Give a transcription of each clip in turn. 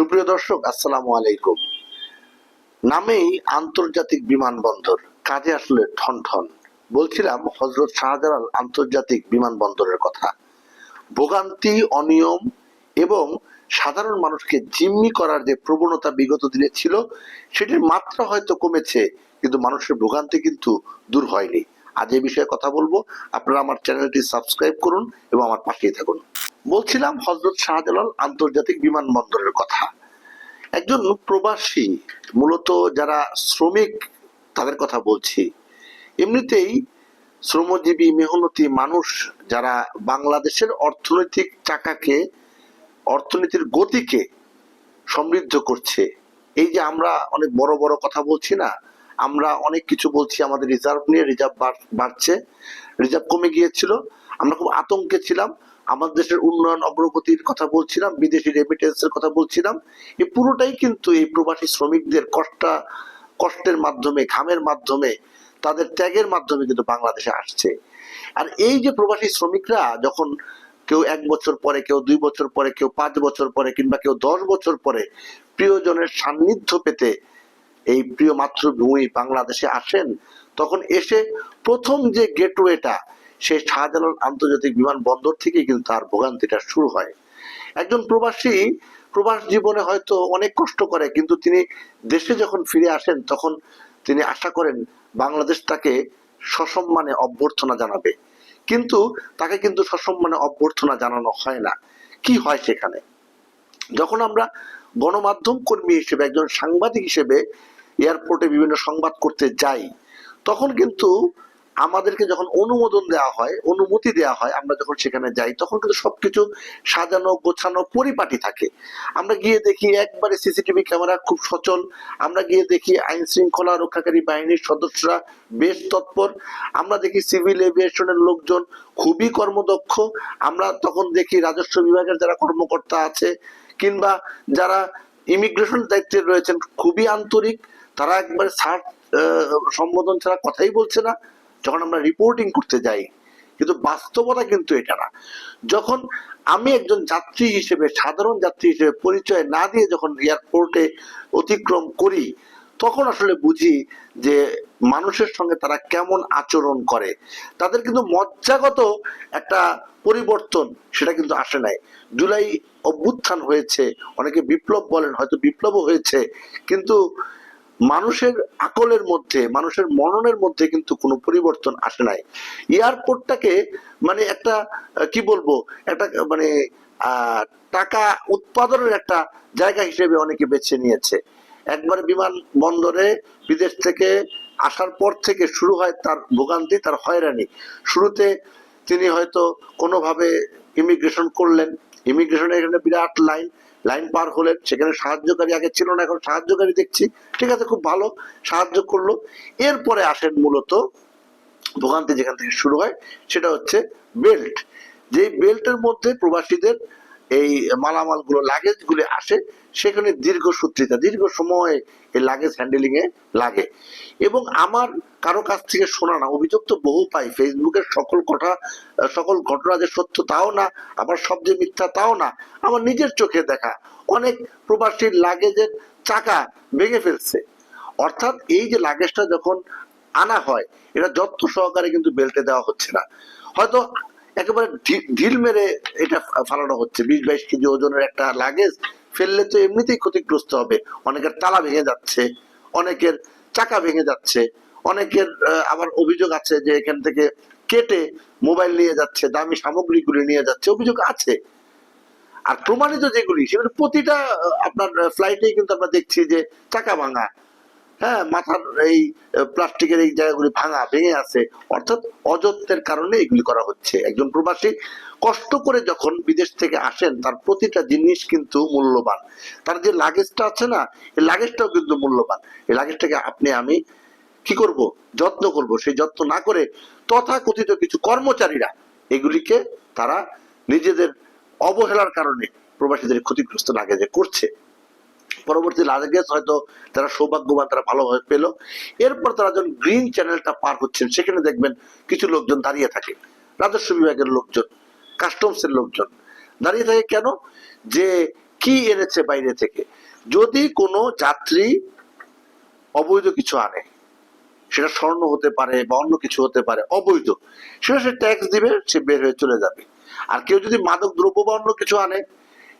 সুপ্রিয় দর্শক, আসসালামু আলাইকুম। নামেই আন্তর্জাতিক বিমানবন্দর, কাজে আসলে ঠন ঠন। বলছিলাম হজরত শাহজালাল আন্তর্জাতিক বিমানবন্দরের কথা। ভোগান্তি, অনিয়ম এবং সাধারণ মানুষকে জিম্মি করার যে প্রবণতা বিগত দিনে ছিল, সেটির মাত্রা হয়তো কমেছে, কিন্তু মানুষের ভোগান্তি কিন্তু দূর হয়নি। আজ এই বিষয়ে কথা বলব। আপনারা আমার চ্যানেলটি সাবস্ক্রাইব করুন এবং আমার পাশেই থাকুন। বলছিলাম হজরত শাহজালাল আন্তর্জাতিক বিমানবন্দরের কথা। একজন প্রবাসী, মূলত যারা শ্রমিক, তাদের কথা বলছি। এমনিতেই শ্রমজীবী, মেহনতি মানুষ যারা বাংলাদেশের অর্থনৈতিক চাকাকে, অর্থনীতির গতিকে সমৃদ্ধ করছে, এই যে আমরা অনেক বড় বড় কথা বলছি না, আমরা অনেক কিছু বলছি, আমাদের রিজার্ভ নিয়ে রিজার্ভ বাড়ছে রিজার্ভ কমে গিয়েছিল, আমরা খুব আতঙ্কে ছিলাম। আমাদের দেশের উন্নয়ন অগ্রগতির কথা বলছিলাম, বিদেশি রেমিটেন্সের কথা বলছিলাম এই পুরোটাই কিন্তু এই প্রবাসী শ্রমিকদের কষ্টা, কষ্টের মাধ্যমে, ঘামের মাধ্যমে, তাদের ত্যাগের মাধ্যমে কিন্তু বাংলাদেশে আসছে। আর এই যে প্রবাসী শ্রমিকরা যখন কেউ এক বছর পরে, কেউ দুই বছর পরে, কেউ পাঁচ বছর পরে, কিংবা কেউ দশ বছর পরে প্রিয়জনের সান্নিধ্য পেতে এই প্রিয় মাতৃভূমি বাংলাদেশে আসেন, তখন এসে প্রথম যে গেটওয়েটা সেই শাহজালাল আন্তর্জাতিক বিমানবন্দর থেকেই কিন্তু তার ভোগান্তিটা শুরু হয়। একজন প্রবাসী, প্রবাস জীবনে হয়তো অনেক কষ্ট করে, কিন্তু তিনি দেশে যখন ফিরে আসেন, তখন তিনি আশা করেন বাংলাদেশ তাকে সসম্মানে অভ্যর্থনা জানাবে। কিন্তু তাকে কিন্তু সসম্মানে অভ্যর্থনা জানানো হয় না। কি হয় সেখানে? যখন আমরা গণমাধ্যম কর্মী হিসেবে, একজন সাংবাদিক হিসেবে এয়ারপোর্টে বিভিন্ন সংবাদ করতে যাই, তখন কিন্তু আমাদেরকে যখন অনুমোদন দেওয়া হয়, অনুমতি দেওয়া হয়, আমরা যখন সেখানে যাই, তখন কিন্তু সবকিছু সাজানো, গোছানো পরিপাটি থাকে। আমরা গিয়ে দেখি একবারে সিসিটিভি ক্যামেরা খুব সচল। আমরা গিয়ে দেখি আইন শৃঙ্খলা রক্ষাকারী বাহিনীর সদস্যরা বেশ তৎপর। আমরা দেখি সিভিল এভিয়েশনের লোকজন খুবই কর্মদক্ষ। আমরা তখন দেখি রাজস্ব বিভাগের যারা কর্মকর্তা আছে, কিংবা যারা ইমিগ্রেশন দায়িত্বে রয়েছেন, খুবই আন্তরিক। তারা একবারে স্যার সম্বোধন ছাড়া কথাই বলছে না। যখন আমরা রিপোর্টিং করতে যাই, কিন্তু বাস্তবতা কিন্তু এটা না। যখন আমি একজন যাত্রী হিসেবে, সাধারণ যাত্রী হিসেবে পরিচয় না দিয়ে যখন এয়ারপোর্টে অতিক্রম করি, তখন আসলে বুঝি যে মানুষের সঙ্গে তারা কেমন আচরণ করে। তাদের কিন্তু মজ্জাগত একটা পরিবর্তন সেটা কিন্তু আসে নাই। জুলাই অভ্যুত্থান হয়েছে, অনেকে বিপ্লব বলেন, হয়তো বিপ্লবও হয়েছে, কিন্তু মানুষের আকলের মধ্যে, মানুষের মননের মধ্যে কিন্তু কোনো পরিবর্তন আসে নাই। এয়ারপোর্টটাকে মানে একটা, কি বলব, একটা মানে টাকা উৎপাদনের একটা জায়গা হিসেবে অনেকে বেছে নিয়েছে। একবার বিমান বন্দরে বিদেশ থেকে আসার পর থেকে শুরু হয় তার ভোগান্তি, তার হয়রানি। শুরুতে তিনি হয়তো কোনোভাবে ইমিগ্রেশন করলেন। ইমিগ্রেশনের এখানে বিরাট লাইন। লাইন পার হলেন সেখানে সাহায্যকারী আগে ছিল না, এখন সাহায্যকারী দেখছি। ঠিক আছে, খুব ভালো, সাহায্য করল। এরপরে আসেন মূলত ভোগান্তি যেখান থেকে শুরু হয়, সেটা হচ্ছে বেল্ট। যে বেল্টের মধ্যে প্রবাসীদের এই মালামালগুলো লাগেজগুলো আসে, সেখানে দীর্ঘ সূত্রিতা, দীর্ঘ সময় এই লাগেজ হ্যান্ডেলিং এ লাগে। এবং আমার কারও কাছ থেকে শোনা না অভিযোগ তো বহু পাই ফেসবুকের সকল কথা, সকল ঘটনা যে সত্য তাও না, আবার সব যে মিথ্যা তাও না, আমার নিজের চোখে দেখা। অনেক প্রবাসীর লাগেজের চাকা ভেঙে ফেলছে। অর্থাৎ এই যে লাগেজটা যখন আনা হয়, এটা যত্ন সহকারে কিন্তু বেল্টে দেওয়া হচ্ছে না। হয়তো একেবারে ঢিল মেরে এটা ফালানো হচ্ছে। বিশ বাইশ কেজি ওজনের একটা লাগেজ ফেললে তো এমনিতেই ক্ষতিগ্রস্ত হবে। অনেকের তালা ভেঙে যাচ্ছে, অনেকের চাকা ভেঙে যাচ্ছে, অনেকের আবার অভিযোগ আছে যে এখান থেকে কেটে মোবাইল নিয়ে যাচ্ছে, দামি সামগ্রীগুলি নিয়ে যাচ্ছে, অভিযোগ আছে। আর প্রমাণিত যেগুলি, সেগুলো প্রতিটা আপনার ফ্লাইটেই কিন্তু আমরা দেখছি যে চাকা ভাঙা হ্যাঁ মাথার এই প্লাস্টিকের এই জায়গাগুলি ভাঙা, ভেঙে আছে। অর্থাৎ অযত্নের কারণে এগুলি করা হচ্ছে। একজন প্রবাসী কষ্ট করে যখন বিদেশ থেকে আসেন, তার প্রতিটা জিনিস কিন্তু মূল্যবান। তার যে লাগেজটা আছে না, এই লাগেজটাও কিন্তু মূল্যবান। এই লাগেজটাকে আপনি, আমি কি করব? যত্ন করব। সেই যত্ন না করে তথাকথিত কিছু কর্মচারীরা এগুলিকে তারা নিজেদের অবহেলার কারণে প্রবাসীদের ক্ষতিগ্রস্ত লাগেজে করছে। পরবর্তী লাগেজ হয়তো তারা সৌভাগ্যবান, তারা ভালোভাবে পেল। এরপর তারা যখন গ্রিন চ্যানেলটা পার হচ্ছেন সেখানে দেখবেন কিছু লোকজন দাঁড়িয়ে থাকে। রাজস্ব বিভাগের লোকজন, কাস্টমসের লোকজন দাঁড়িয়ে থাকে কেন? যে কি এনেছে বাইরে থেকে। যদি কোনো যাত্রী অবৈধ কিছু আনে, সেটা স্বর্ণ হতে পারে বা অন্য কিছু হতে পারে, অবৈধ, সেটা সে ট্যাক্স দিবে, সে বের হয়ে চলে যাবে। আর কেউ যদি মাদক, দ্রব্য বা অন্য কিছু আনে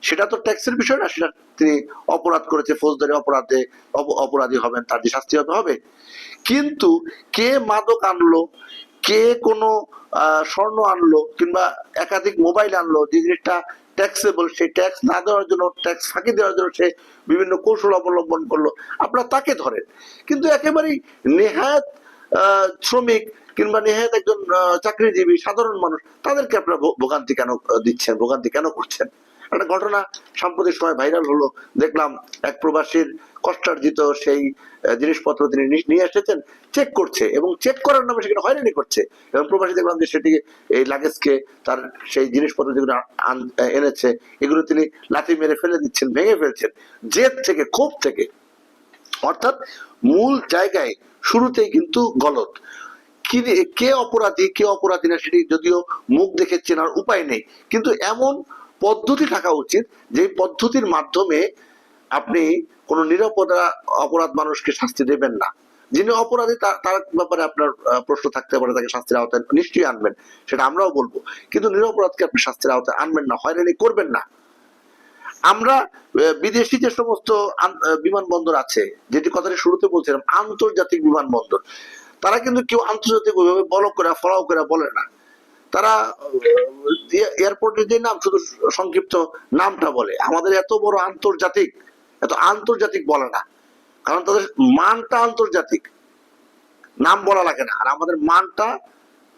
সেটা তো ট্যাক্সের বিষয় না সেটা তিনি অপরাধ করেছে ফৌজদারি অপরাধে অপ- অপরাধী হবেন তার যে শাস্তি হবে হবে। কিন্তু কে মাদক আনলো কে কোনো স্বর্ণ আনলো কিংবা একাধিক মোবাইল আনলো যে জিনিসটা ট্যাক্সেবল সেই ট্যাক্স না দেওয়ার জন্য ট্যাক্স ফাঁকি দেওয়ার জন্য সে বিভিন্ন কৌশল অবলম্বন করল আপনারা তাকে ধরেন। কিন্তু একেবারেই আহ, শ্রমিক কিংবা নেহাত একজন চাকরিজীবী সাধারণ মানুষ তাদেরকে আপনারা ভোগান্তি কেন দিচ্ছেন ভোগান্তি কেন করছেন? একটা ঘটনা সাম্প্রতিক সময় ভাইরাল হলো। দেখলাম এক প্রবাসীর কষ্টার্জিত সেই জিনিসপত্র তিনি নিয়ে এসেছেন চেক করছে এবং চেক করার নামে সেখানে হয়রানি করছে। এবং প্রবাসী দেখলাম যে সেটি, এই লাগেজকে তার সেই জিনিসপত্র যেগুলো এনেছে, এগুলো তিনি লাঠি মেরে ফেলে দিচ্ছেন, ভেঙে ফেলছেন, জেদ থেকে, ক্ষোভ থেকে। অর্থাৎ মূল জায়গায় শুরুতেই কিন্তু গলত। কি অপরাধী, কে অপরাধী না সেটি যদিও মুখ দেখে চেনার উপায় নেই। কিন্তু এমন পদ্ধতি থাকা উচিত, যে পদ্ধতির মাধ্যমে আপনি কোনো নিরাপদা অপরাধ মানুষকে শাস্তি দেবেন না। যিনি অপরাধী তার ব্যাপারে আপনার প্রশ্ন থাকতে পারে, তাকে শাস্তির আওতায় নিশ্চয়ই আনবেন, সেটা আমরাও বলব। কিন্তু নিরপরাধকে আপনি শাস্তির আওতায় আনবেন না, হয়রানি করবেন না। আমরা বিদেশি যে সমস্ত বিমানবন্দর আছে, যেটি কথাটি শুরুতে বলছিলাম, আন্তর্জাতিক বিমানবন্দর, তারা কিন্তু কেউ আন্তর্জাতিক ওইভাবে বল করে, ফলাও করে বলে না। তারা এয়ারপোর্টের যে নাম শুধু সংক্ষিপ্ত নামটা বলে, আমাদের এত বড় আন্তর্জাতিক, এত আন্তর্জাতিক বলে না। কারণ তাদের মানটা আন্তর্জাতিক, নাম বলা লাগে না। আর আমাদের মানটা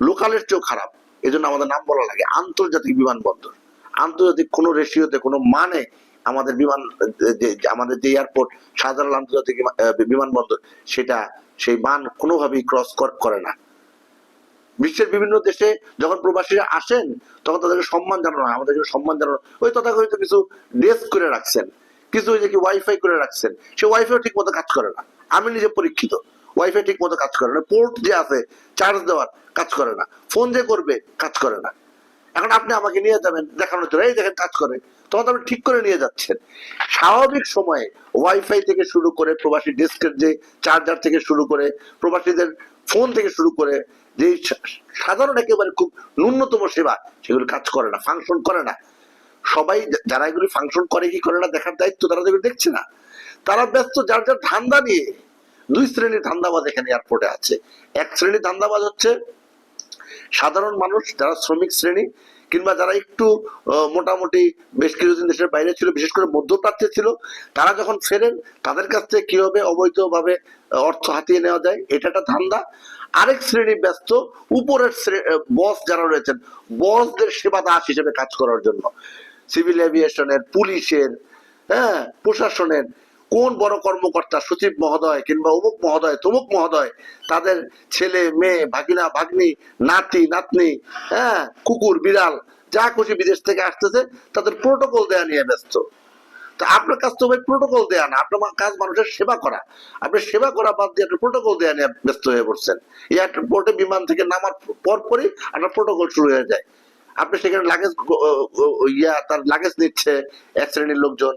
লোকালের চেয়েও খারাপ এই জন্য আমাদের নাম বলা লাগে আন্তর্জাতিক বিমানবন্দর। আন্তর্জাতিক কোনো রেশিওতে, কোনো মানে আমাদের বিমান আমাদের যে এয়ারপোর্ট, সাধারণ আন্তর্জাতিক বিমানবন্দর, সেটা, সেই মান কোনোভাবেই ক্রস করে না। বিশ্বের বিভিন্ন দেশে যখন প্রবাসীরা আসেন, তখন তাদেরকে সম্মান জানানো হয় আমাদেরকে সম্মান জানানো ওই তথাকথিত কিছু ডেস্ক করে রাখছেন, কিছু ওই যে কি ওয়াইফাই করে রাখছেন, সে ওয়াইফাই ঠিক মতো কাজ করে না। আমি নিজে পরীক্ষিত ওয়াইফাই ঠিক মতো কাজ করে না। পোর্ট যে আছে চার্জ দেওয়ার কাজ করে না। ফোন যে করবে, কাজ করে না। এখন আপনি আমাকে নিয়ে যাবেন, দেখানোর জন্য, এই দেখেন কাজ করে। তখন আপনি ঠিক করে নিয়ে যাচ্ছেন। স্বাভাবিক সময়ে ওয়াইফাই থেকে শুরু করে প্রবাসী ডেস্কের যে চার্জার থেকে শুরু করে প্রবাসীদের ফোন থেকে শুরু করে যে সাধারণ একেবারে খুব ন্যূনতম সেবা, সেগুলো কাজ করে না ফাংশন করে না। সবাই যারা এগুলি ফাংশন করে কি করে না, দেখার দায়িত্ব তারা যেগুলো দেখছে না। তারা ব্যস্ত, যার যার ধান্দা নিয়ে, দুই শ্রেণির ধান্দাবাজ এখানে এয়ারপোর্টে আছে। এক শ্রেণির ধান্দাবাজ হচ্ছে সাধারণ মানুষ, যারা শ্রমিক শ্রেণি কিংবা যারা একটু মোটামুটি বেশ কিছুদিন দেশের বাইরে ছিল, বিশেষ করে মধ্যপ্রাচ্যে ছিল, তারা যখন ফেরেন, তাদের কাছ থেকে কীভাবে অবৈধভাবে অর্থ হাতিয়ে নেওয়া যায়, এটা একটা ধান্দা। আরেক শ্রেণি ব্যস্ত, উপরের বস যারা রয়েছেন বসদের সেবা দাস হিসেবে কাজ করার জন্য। সিভিল এভিয়েশনের পুলিশের হ্যাঁ প্রশাসনের কোন বড় কর্মকর্তা, সচিব মহোদয় কিংবা অমুক মহোদয়, তমুক মহোদয়, তাদের ছেলে, মেয়ে, ভাগিনা, ভাগ্নি, নাতি, নাতনি হ্যাঁ কুকুর, বিড়াল, যা খুশি বিদেশ থেকে আসতেছে, তাদের প্রোটোকল দেয়া নিয়ে ব্যস্ত। তা আপনার কাজ তো ভাই প্রোটোকল দেয়া না, আপনার কাজ মানুষের সেবা করা। আপনি সেবা করা বাদ দিয়ে প্রোটোকল দেয়া নিয়ে ব্যস্ত হয়ে পড়ছেন। এয়ারপোর্টে বিমান থেকে নামার পরপরই আপনার প্রোটোকল শুরু হয়ে যায়। আপনি সেখানে লাগেজ ইয়া, তার লাগেজ নিচ্ছে, এক শ্রেণির লোকজন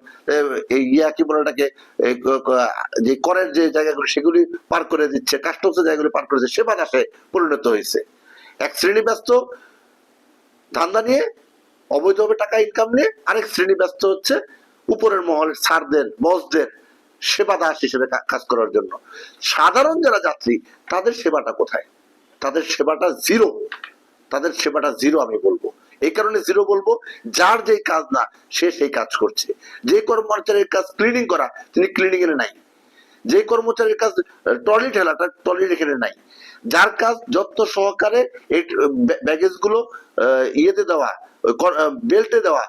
ইয়া কি বলে ওটাকে এই ক- ক- যে করের যে জায়গাগুলো, সেগুলি পার করে দিচ্ছে কাস্টমসের জায়গাগুলি পার করে দিচ্ছে সেবা দাসে পরিণত হয়েছে। এক শ্রেণি ব্যস্ত, ধান্দা নিয়ে, অবৈধভাবে টাকা ইনকাম নিয়ে, আরেক শ্রেণি ব্যস্ত হচ্ছে, উপরের মহলের স্যারদের বসদের সেবা দাস হিসেবে কাজ করার জন্য। সাধারণ যারা যাত্রী, তাদের সেবাটা কোথায়? তাদের সেবাটা জিরো তাদের সেবাটা জিরো আমি বলব। এই কারণে জিরো বলব, যার যেই কাজ না, সে সেই কাজ করছে। যে কর্মচারীর কাজ ক্লিনিং করা, তিনি ক্লিনিং এর নাই। যে কর্মচারীর কাজ ট্রলি তার ট্রলি রেখে নাই। যার কাজ যত্ন সহকারে ব্যাগেজগুলো ইয়েতে দেওয়া বেল্টে দেওয়া,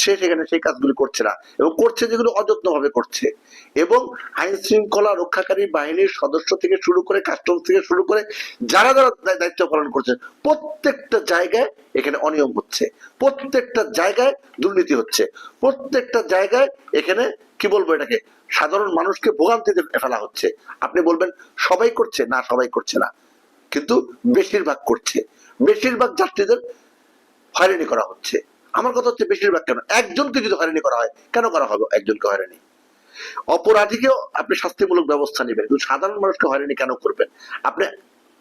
সে সেখানে সেই কাজগুলি করছে না এবং করছে যেগুলো অযত্ন ভাবে করছে। এবং আইন শৃঙ্খলা রক্ষাকারী বাহিনীর সদস্য থেকে শুরু করে কাস্টম থেকে শুরু করে, যারা যারা দায়িত্ব পালন করছে, প্রত্যেকটা জায়গায় এখানে অনিয়ম হচ্ছে। প্রত্যেকটা জায়গায় দুর্নীতি হচ্ছে। প্রত্যেকটা জায়গায় এখানে, কি বলব এটাকে, সাধারণ মানুষকে ভোগান্তিতে ফেলা হচ্ছে। আপনি বলবেন, সবাই করছে? না, সবাই করছে না। কিন্তু বেশিরভাগ করছে। বেশিরভাগ যাত্রীদের হয়রানি করা হচ্ছে। আমার কথা হচ্ছে বেশিরভাগ কেন? একজনকে যদি হয়রানি করা হয়, কেন করা হবে? একজনকে হয়রানি। অপরাধীকেও আপনি শাস্তিমূলক ব্যবস্থা নেবেন। কিন্তু সাধারণ মানুষকে হয়রানি কেন করবেন? আপনি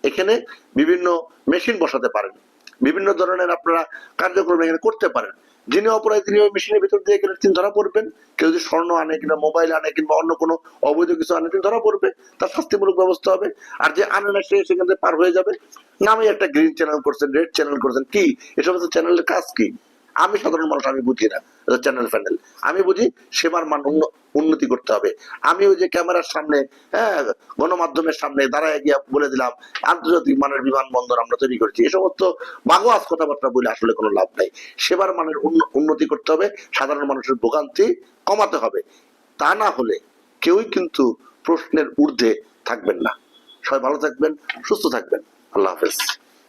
এখানে বিভিন্ন মেশিন বসাতে পারেন। বিভিন্ন ধরনের আপনারা কার্যক্রম এখানে করতে পারেন। যিনি অপরাধী, তিনি ওই মেশিনের ভিতর দিয়ে গেলে তিনি ধরা পড়বেন। কেউ যদি স্বর্ণ আনে কিংবা মোবাইল আনে কিংবা অন্য কোনো অবৈধ কিছু আনে, তিনি ধরা পড়বে। তার শাস্তিমূলক ব্যবস্থা হবে। আর যে আনে না সেখান থেকে পার হয়ে যাবে। না আমি একটা গ্রিন চ্যানেল করছেন রেড চ্যানেল করছেন। কি? এসব চ্যানেলের কাজ কি? আমি সাধারণ মানুষ, আমি বুঝি না। চ্যানেল ফ্যানেল আমি বুঝি সেবার মান উন্নতি করতে হবে। আমি ওই যে ক্যামেরার সামনে হ্যাঁ গণমাধ্যমের সামনে দাঁড়ায় গিয়ে বলে দিলাম, আন্তর্জাতিক মানের বিমানবন্দর আমরা তৈরি করেছি। এই সমস্ত বাগোয়াজ কথাবার্তা বলে আসলে কোনো লাভ নাই। সেবার মানের উন্নতি করতে হবে, সাধারণ মানুষের ভোগান্তি কমাতে হবে। তা না হলে কেউই কিন্তু প্রশ্নের ঊর্ধ্বে থাকবেন না। সবাই ভালো থাকবেন, সুস্থ থাকবেন। আল্লাহ হাফেজ।